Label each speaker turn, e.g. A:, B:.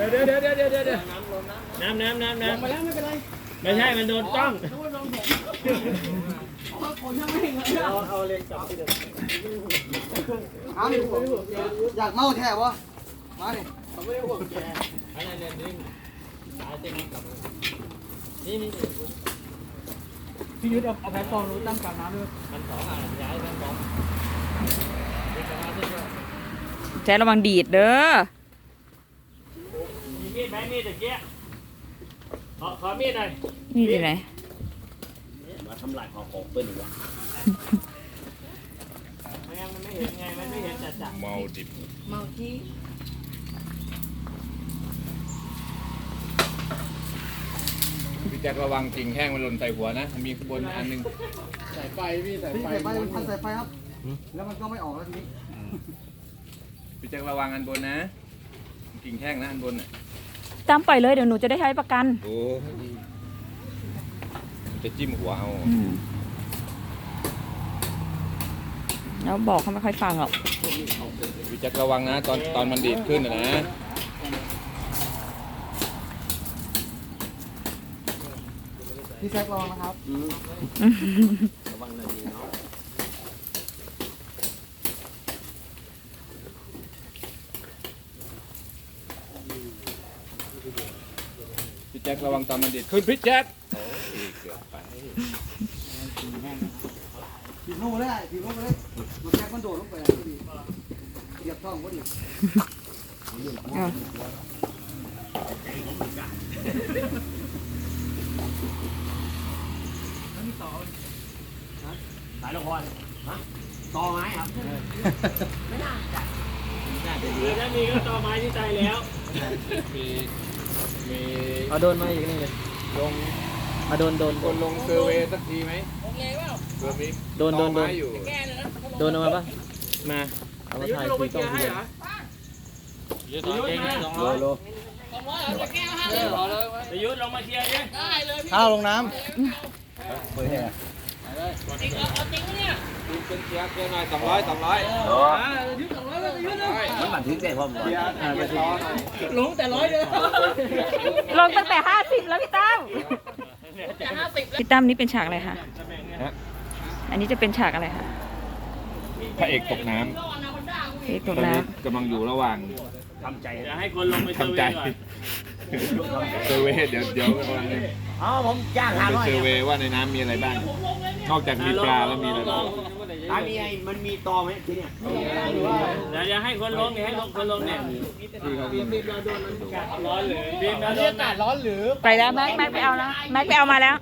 A: ดี๋ยวเดี๋ยวเดี๋ยวเดี๋ยวเดี๋ยวเดี๋ยวน้ำน้ำน้ำน้ำ
B: มาแล้วไม่เป็นไร
A: ไม่ใช่ มันโดนกล้อง
B: นึกว่าลงผมเอาคนช่างไม่เห็นเลย
A: เอาเอาเล็กจับที่เดิม
C: เอาดิอยากเมาแท้วะมาดิ
B: เขาไม่ได้ห่วงแก
A: อันนั้นเนี่ยนี่สายเต็มกลับมานี่นี่
B: พี่ยุทธเอาเอาแพลตฟอร์มรู้ตั้งกลางน้ำด้วย
A: มันสองอะย้ายมันสองเด็กกลับมาที่เดิม
D: แจ๊ระวังดีดเด้อ
A: มีมีด ไหมมีดตะเกียบขอขอมีดหน่อย
D: นี่อยู่ไหน
E: มาทำลายของของเปิ้ลอีกวะ
A: ไม่งั้นมันไม่เห็นไง มันไม่เห็นจัดจัด
E: เมาดิบ
B: เมาจี้
E: พี่แจ็คระวังกิ่งแห้งมันหล่นใส่หัวนะ มีข้างบนอันหนึง
B: สายไฟพี่สาย
C: พี่
B: ไฟ
C: ใส่ไฟพันใส่ไฟครับ แล้วมันก็ไม่ออกแล้วทีนี้
E: พี่แจ็คระวังอันบนนะ กิ่งแห้งนะอันบนน่ะ
D: ตามปล่อยเลยเดี๋ยวหนูจะได้ใช้ประกัน
E: โอ้ยจะจิ้มหัวเอา
D: อืมแล้วบอกเขาไม่ค่อยฟังหรอก
E: พี่แจ็คระวังนะ ตอนตอนมันดีดขึ้นนะนะ
C: พี่แซกลองนะครับ
E: ระวังนะดีเนาะพี่แจ็คระวังตอนมันดีดขึ้นพี่แจ็คโอ้ยเกือบไป
C: ถีบลงไปเลยถีบลงไปเลยมันแซกมันโดดลงไปพอดีเหยียบท้องพอดี
D: เอ
A: สายละครฮะต่อไม้ครับไม่น่าจะมีก็ต่อไม้ที่ใจแล้ว
E: มี มี
B: เอาโดนมาอีกนี่เลย
E: ลง
B: มาโดนโดน
E: คนลงเซอร์เวย์สักทีไหมเผื่อมี
B: โดนโดนโดน
E: ตอไม้อยู่
B: โดนเอามาปะ
A: มา
B: เอามาถ่ายคุยต้องคุย
A: ยุทธเก่งนะสอง
B: โล
A: ร้อย
B: โล
A: ประยุทธ์ลงมาเคลียร์ดิ
C: ข้าวลงน้
E: เป็นเสียเกินหน่อยสองร้อยสองร้อยำ
C: มัน บันทึกได้พร้อม
B: อ่
A: ลงแต่ร้อยเดียว
D: ลงตั้งแต่ห้าสิบแล้วพี่ตั้มพี่ตั้มนี่เป็นฉากอะไรคะอันนี้จะเป็นฉากอะไรคะ
E: พระเอกตกน้
D: เฮ้ยตำก
E: ตอน
D: น้
E: นี้กำลังอยู่ระหว่าง
A: ทำใจจะให้คนลงไปเซอร์
E: ทำ
A: เว
E: ใจเซอร์เวเดี๋ยวเดี๋ยวกำลัง
C: อ๋อผมจ้างหา
E: ไป
C: หน่อย
E: เซอร์เวว่าในน้ำมีอะไรบ้าง นอกจากมีปลาแล้วมีอะไรบ้าง
C: ตามีไอ้มันมีตอไหมที่เนี่ย
A: เดี๋ยวจะให้คนลงเนี่ยให้ลงคนลงเนี่ย
E: ที่เขาวิ่ง
A: ร้อนเลยบีมแล้วโดน
B: อากาศร้อนหรือำ
D: ไปแล้วแม็กแม็กไปเอาแล้วแม็กไปเอามาแล้ว